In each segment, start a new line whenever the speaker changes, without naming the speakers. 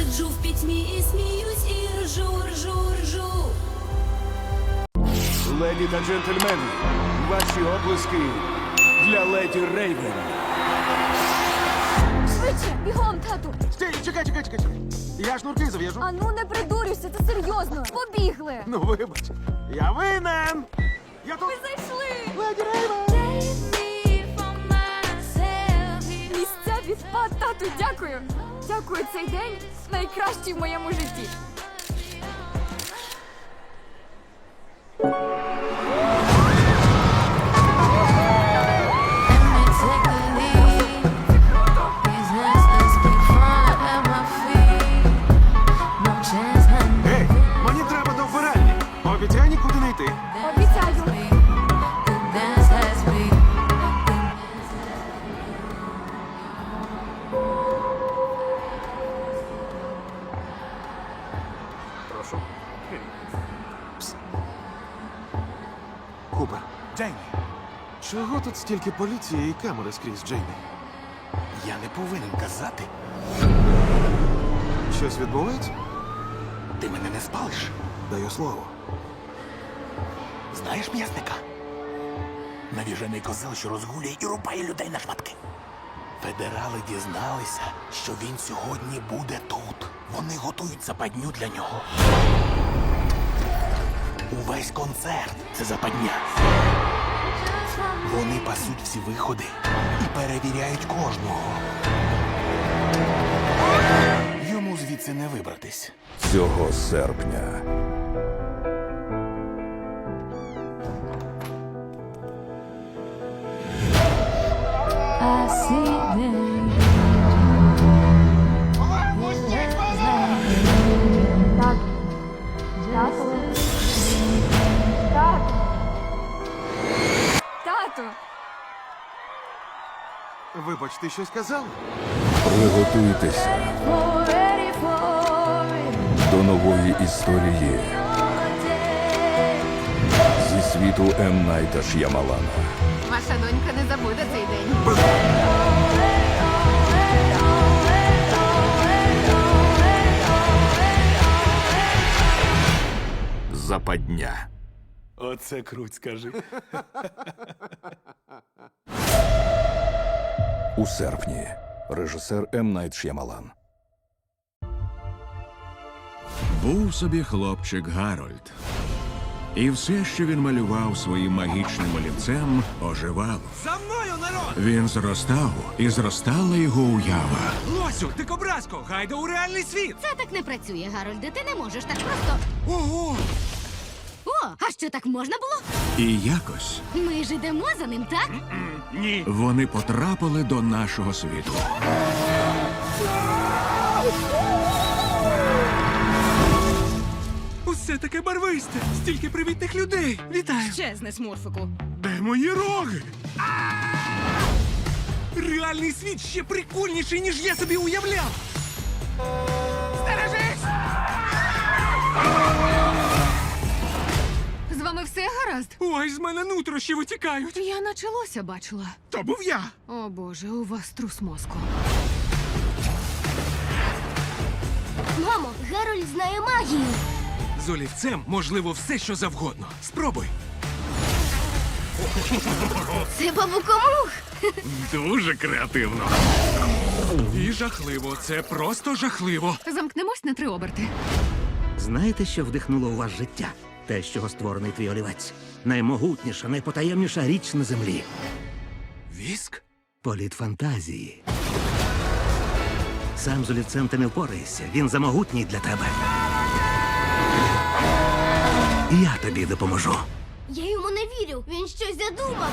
сиджу в пітьмі і сміюсь, і ржу, ржу, ржу.
Леді та джентльмени, ваші оплески для леді Рейвен.
Швидше, бігом, тату.
Стій, чекай, чекай, чекай. чекай. Я шнурки зав'яжу.
А ну не придурюйся, це серйозно. Побігли.
Ну, вибач. Я винен. Я тут.
Ми зайшли.
Леді Рейвен.
Місця відпад, тату, дякую. Дякую, цей день найкращий в моєму житті.
Гей, стільки поліції і камери скрізь, Джеймі?
я не повинен казати.
Щось відбувається?
Ти мене не спалиш.
Даю слово.
Знаєш м'ясника? Навіжений козел, що розгулює і рубає людей на шматки. Федерали дізналися, що він сьогодні буде тут. Вони готують западню для нього. Увесь концерт це западня. Вони пасуть всі виходи і перевіряють кожного. Йому звідси не вибратись.
цього серпня.
Вибач, ти щось казав?
Приготуйтеся до нової історії зі світу М. Найта Ш'ямалана.
Ваша донька не забуде цей день.
Западня.
Оце круть, скажи.
У серпні. Режисер М. Найт Ш'ямалан.
Був собі хлопчик Гарольд. І все, що він малював своїм магічним олівцем, оживало.
За мною, народ!
Він зростав, і зростала його уява.
Лосю, дикобразко, гайда у реальний світ!
Це так не працює, Гарольде. Ти не можеш так просто.
Ого!
А що так можна було?
І якось
Ми ж ідемо за ним, так?
Ні!
вони потрапили до нашого світу.
Усе таке барвисте! Стільки привітних людей! Вітаю!
Щезне, смурфику.
Де мої роги? Реальний світ ще прикольніший, ніж я собі уявляв!
Все гаразд?
Ой, з мене нутрощі витікають!
Я наче лося бачила.
То був я!
О боже, у вас трус мозку.
Мамо, Герольд знає магію.
З олівцем можливо все, що завгодно. Спробуй!
Це бабукомух.
Дуже креативно. І жахливо, це просто жахливо.
Замкнемось на три оберти.
Знаєте, що вдихнуло у вас життя? Те, з чого створений твій олівець. Наймогутніша, найпотаємніша річ на землі.
Віск?
Політ фантазії. Сам з олівцем ти не впораєшся. Він замогутній для тебе. Я тобі допоможу.
Я йому не вірю. Він щось задумав.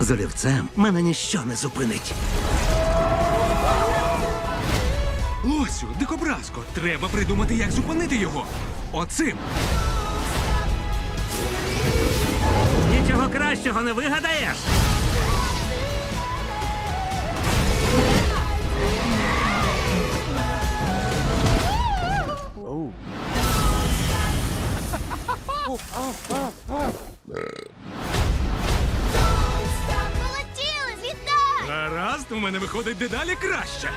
З олівцем мене ніщо не зупинить.
Лосю, дикобразко, треба придумати, як зупинити його. Оцим.
Нічого кращого не вигадаєш.
Полетіли!
Гаразд, у мене виходить дедалі краще.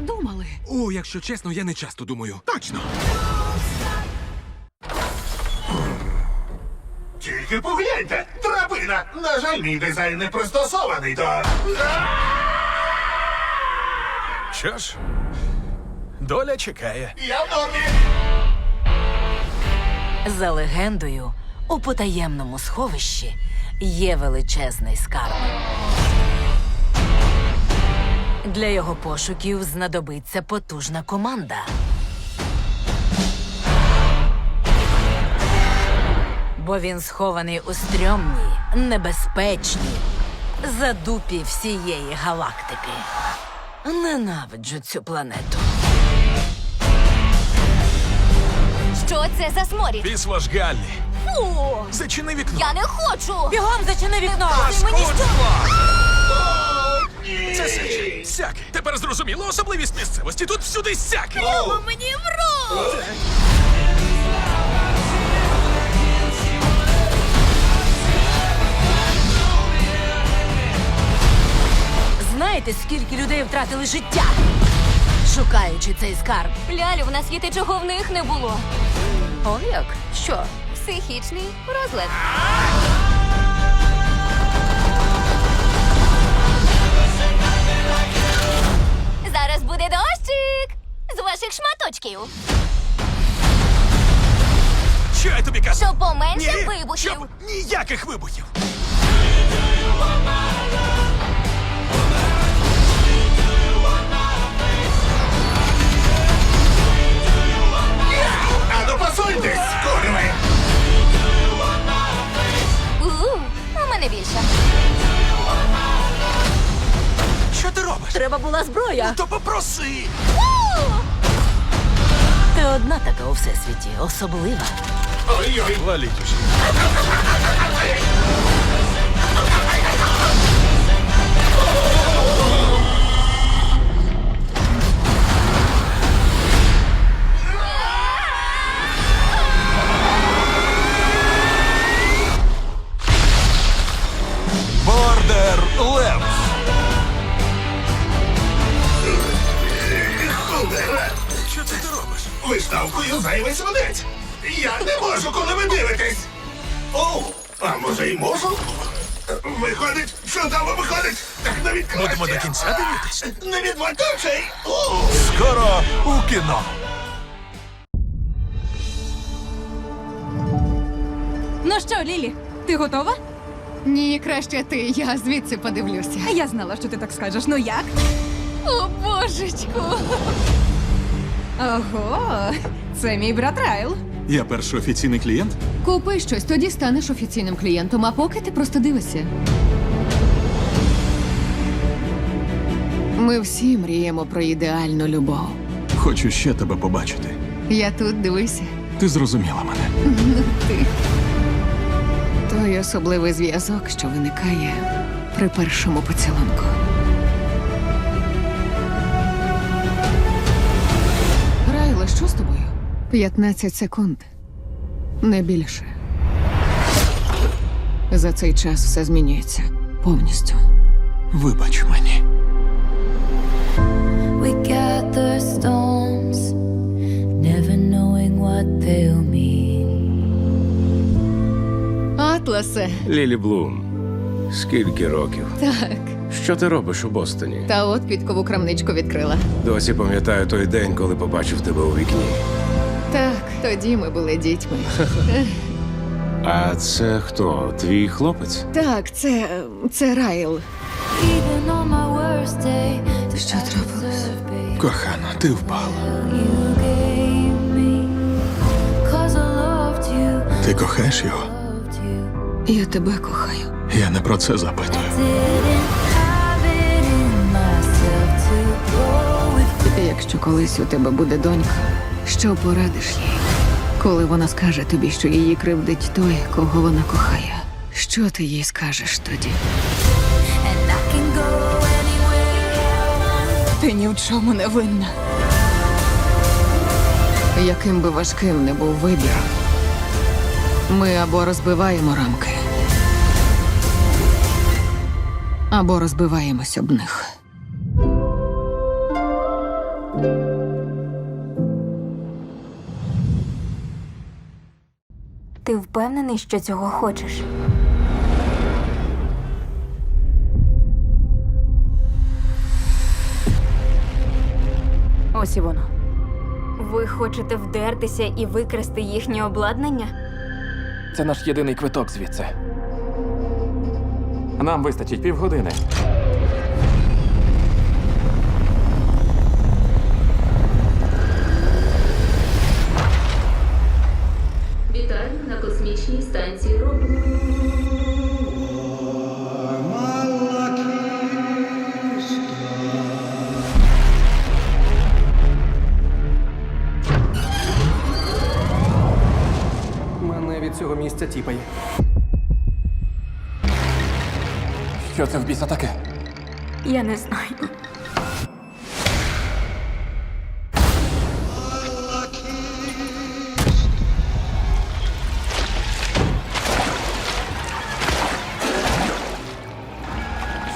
Думали?
О, якщо чесно, я не часто думаю.
Точно.
Тільки погляньте, драбина. На жаль, мій дизайн не пристосований до.
Що ж, доля чекає.
Я в нормі.
За легендою, у потаємному сховищі є величезний скарб. Для його пошуків знадобиться потужна команда. Бо він схований у стрьомній, небезпечній задупі всієї галактики. Ненавиджу цю планету.
Що це за сморід?
Біс ваш Галлі.
Фу!
Зачини вікно.
Я не хочу!
Бігом зачини вікно!
Ти мені що?
Це сяки. Сяки. Тепер зрозуміло особливість місцевості. Тут всюди сяки.
Мені в рот!
Знаєте, скільки людей втратили життя, шукаючи цей скарб?
Лялю, в нас є те, чого в них не було.
О, як? Що?
Психічний розлад. Зараз буде дощик з ваших шматочків.
Що я тобі казав?
Щоб поменше
Ні,
вибухів.
Щоб ніяких вибухів.
А ну курви.
У, у мене більше.
Ти робиш?
Треба була зброя.
То попроси.
Ти одна така у всесвіті, особлива.
Ой-ой.
Валіть Будемо до кінця дивитись.
Не відводь
Скоро у кіно.
Ну що, Лілі, ти готова?
Ні, краще ти. Я звідси подивлюся.
Я знала, що ти так скажеш. Ну як? О, божечку. Ого, це мій брат Райл.
Я перший офіційний клієнт.
Купи щось, тоді станеш офіційним клієнтом, а поки ти просто дивишся. Ми всі мріємо про ідеальну любов.
Хочу ще тебе побачити.
Я тут дивися.
Ти зрозуміла мене.
Ти. Той особливий зв'язок, що виникає при першому поцілунку. Райла, що з тобою? 15 секунд. Не більше. За цей час все змінюється повністю.
Вибач мені.
Атласе,
Лілі Блум. Скільки років?
так.
Що ти робиш у Бостоні?
Та от підкову крамничку відкрила.
Досі пам'ятаю той день, коли побачив тебе у вікні.
Так, тоді ми були дітьми.
А це хто? Твій хлопець?
Так, це. це Райл. Що трапилось?
Кохана, ти впала. Ти кохаєш його?
Я тебе кохаю.
Я не про це запитую.
Якщо колись у тебе буде донька, що порадиш їй? Коли вона скаже тобі, що її кривдить той, кого вона кохає, що ти їй скажеш тоді?
Ти ні в чому не винна.
Яким би важким не був вибір, ми або розбиваємо рамки, або розбиваємось об них.
Ти впевнений, що цього хочеш?
Ось і воно.
Ви хочете вдертися і викрасти їхнє обладнання?
Це наш єдиний квиток звідси. Нам вистачить півгодини.
Вітаю на космічній станції Робот.
Мене від цього місця тіпає. Що це в біса таке?
Я не знаю.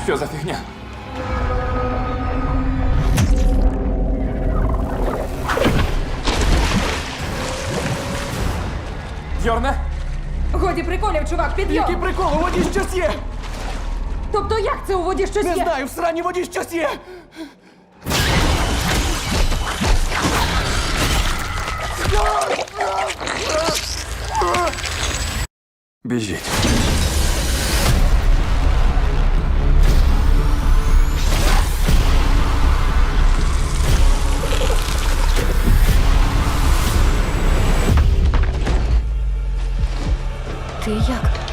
Що за фігня? Йорне?
Годі приколів, чувак, підйом!
Який прикол? У воді щось є!
Тобто як це у воді щось
Не
є?
знаю, в сраній воді щось є! Біжіть.
Ти як?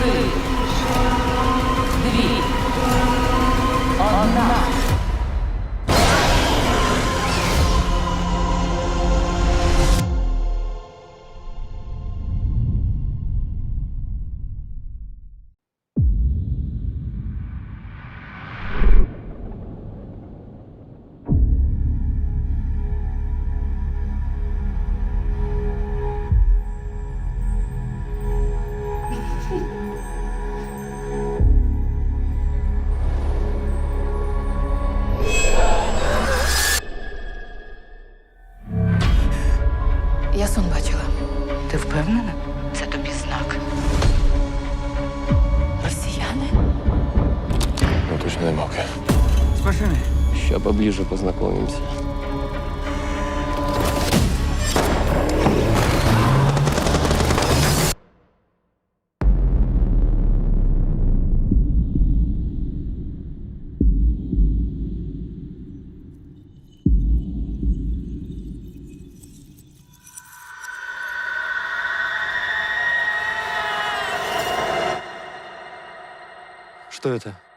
Три,
фотографиями?
Сейчас поближе познакомимся. Что это?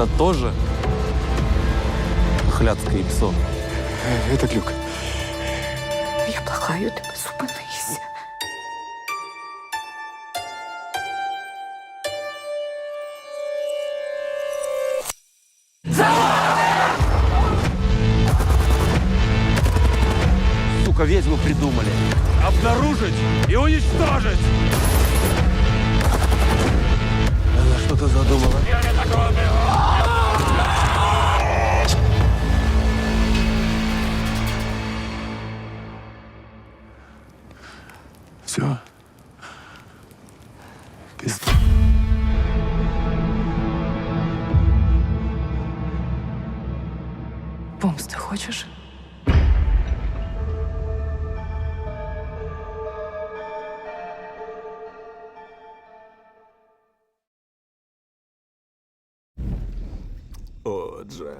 Это тоже и Псо. Это Глюк.
Я благаю тебе, зупинися.
Сука, ведьму придумали.
Обнаружить и уничтожить!
Что ты задумала?
Все. Отже.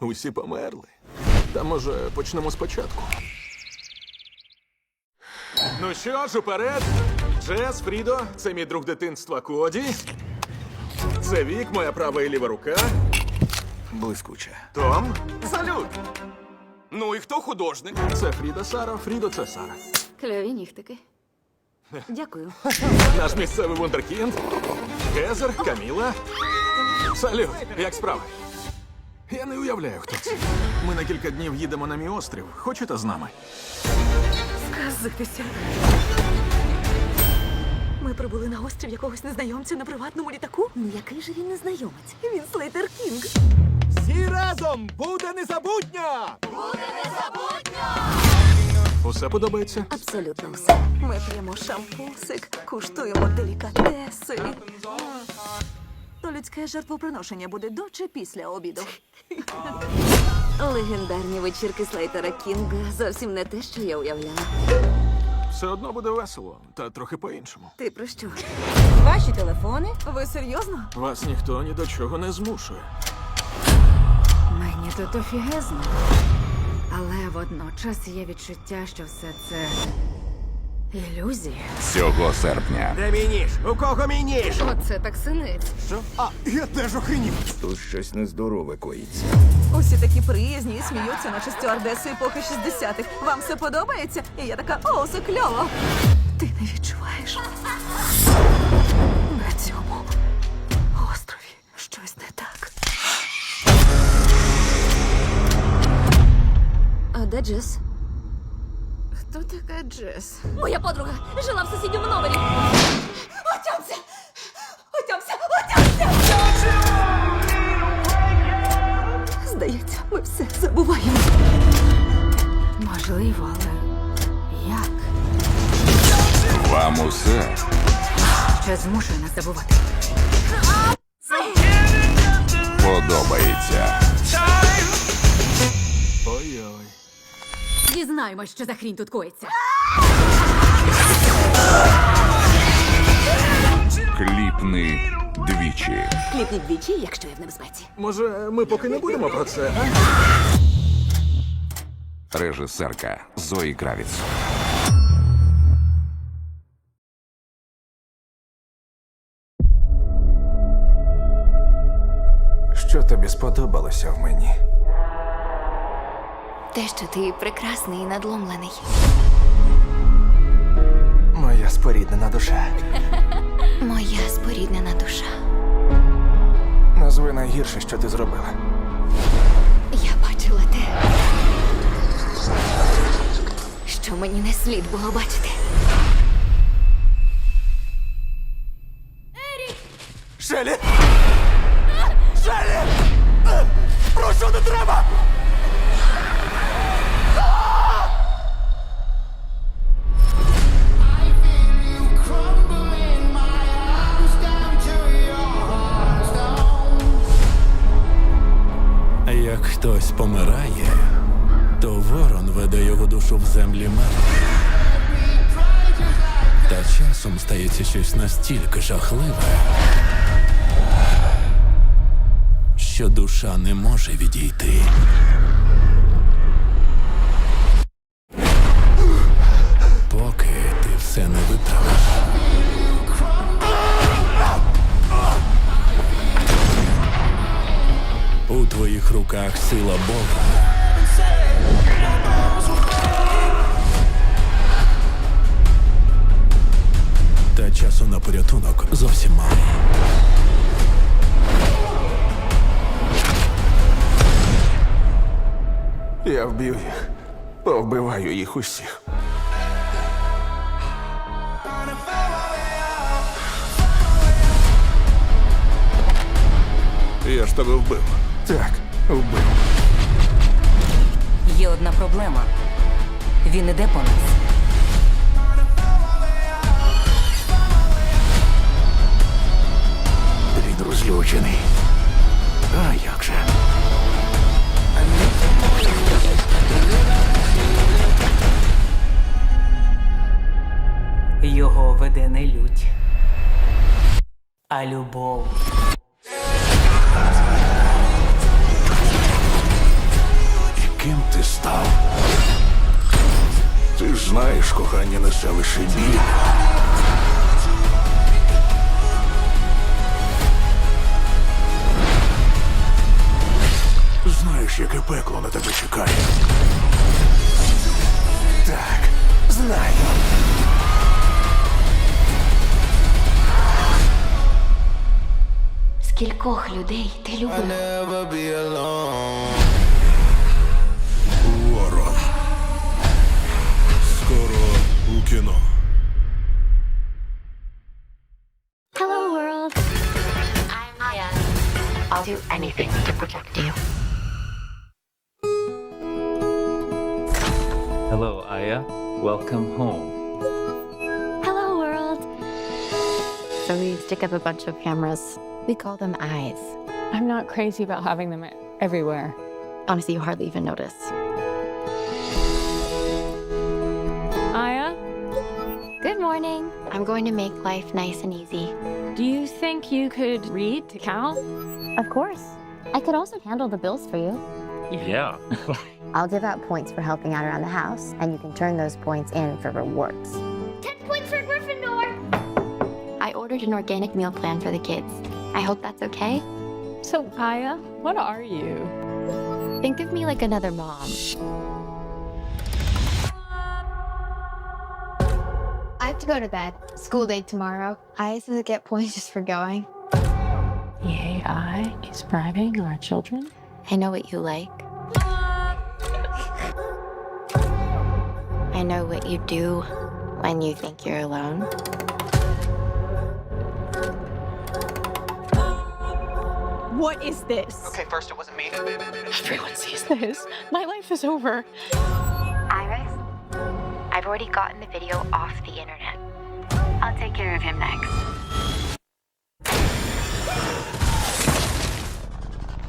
Усі померли. Та може почнемо спочатку. Ну що ж, уперед. Джес, Фрідо, це мій друг дитинства Коді. Це Вік, моя права і ліва рука.
Блискуче.
Том. Салют!
Ну і хто художник?
Це Фріда Сара, Фрідо це Сара.
Кльові нігтики. Дякую.
Наш місцевий вундеркінд. Гезер, Каміла. Салют, як справи? Я не уявляю, хто це. Ми на кілька днів їдемо на мій острів. Хочете з нами?
Сказитися. Ми прибули на острів якогось незнайомця на приватному літаку. Ну який же він незнайомець? Він Слейтер Кінг.
Всі разом буде незабутня! Буде незабутня! Усе подобається?
Абсолютно все. Ми п'ємо шампусик, куштуємо делікатеси. То людське жертвоприношення буде до чи після обіду.
Легендарні вечірки Слейтера Кінга зовсім не те, що я уявляла.
Все одно буде весело, та трохи по-іншому.
Ти про що?
Ваші телефони? Ви серйозно?
Вас ніхто ні до чого не змушує.
Мені тут офігезно. Але водночас є відчуття, що все це ілюзія.
Цього серпня.
Де мій ніж? У кого мій ніж?
Оце так синець.
Я теж охренів.
Тут щось нездорове коїться.
Усі такі приязні і сміються, наче стюардеси епохи 60-х. Вам все подобається? І я така, о, це кльово. Ти не відчуваєш? На цьому острові щось не так.
А де Джес?
Хто така Джес?
Моя подруга жила в сусідньому номері.
Отямся! Отямся! Отямся! Здається, ми все забуваємо.
Можливо, але як?
Вам усе
Що змушує нас забувати?
подобається.
Дізнаємось, що за хрінь тут коїться.
Кліпни двічі.
Кліпніть двічі, якщо я в небезпеці.
Може, ми поки не будемо про це, а?
Режисерка Зої Кравіц.
Що тобі сподобалося в мені?
Те, що ти прекрасний і надломлений.
Моя споріднена душа.
Моя споріднена душа.
Назви найгірше, що ти зробила.
Я бачила те, що мені не слід було бачити.
Шелі! Шелі! Про що не треба?
Настільки жахливе, що душа не може відійти. Поки ти все не виправиш. У твоїх руках сила Бога.
Вб'ю їх. Повбиваю їх усіх.
Я ж тебе вбив.
Так, вбив.
Є одна проблема. Він іде по нас.
Він розлючений. А як же?
Його веде не лють, а любов.
Ким ти став? Ти ж знаєш, кохання несе лише біль. Знаєш, яке пекло на тебе чекає.
Так, знаю.
Скількох людей ти любив?
Ворон. Скоро у кіно.
Hello world. I'm Maya. I'll do anything to protect you.
Hello, Aya. Welcome home.
Hello world. So we stick up a bunch of cameras. we call them eyes.
I'm not crazy about having them everywhere.
Honestly, you hardly even notice.
Aya,
Good morning. I'm going to make life nice and easy.
do you think you could read to Cal?
Of course. I could also handle the bills for you.
Yeah.
I'll give out points for helping out around the house, and you can turn those points in for rewards. 10 points for Gryffindor! I ordered an organic meal plan for the kids. I hope that's okay.
So, Aya, what are you?
Think of me like another mom.
I have to go to bed. School day tomorrow. I used to get points just for going.
The AI is bribing our children?
I know what you like. I know what you do when you think you're alone.
What is this?
Okay, first it wasn't me.
Everyone sees this. My life is over.
Iris, I've already gotten the video off the internet. I'll take care of him next.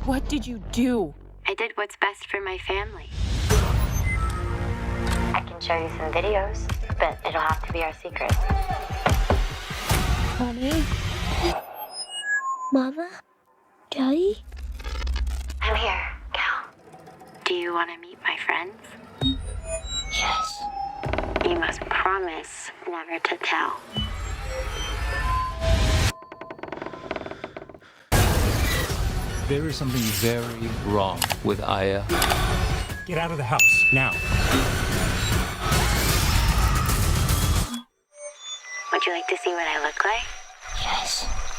What did you do?
I did what's best for my family. I can show you some videos, but it'll have to be our secret.
Mommy? Mama? Daddy?
I'm here, Cal. Do you want to meet my friends?
Yes.
You must promise never to tell.
There is something very wrong with Aya.
Get out of the house, now.
Would you like to see what I look like?
Yes.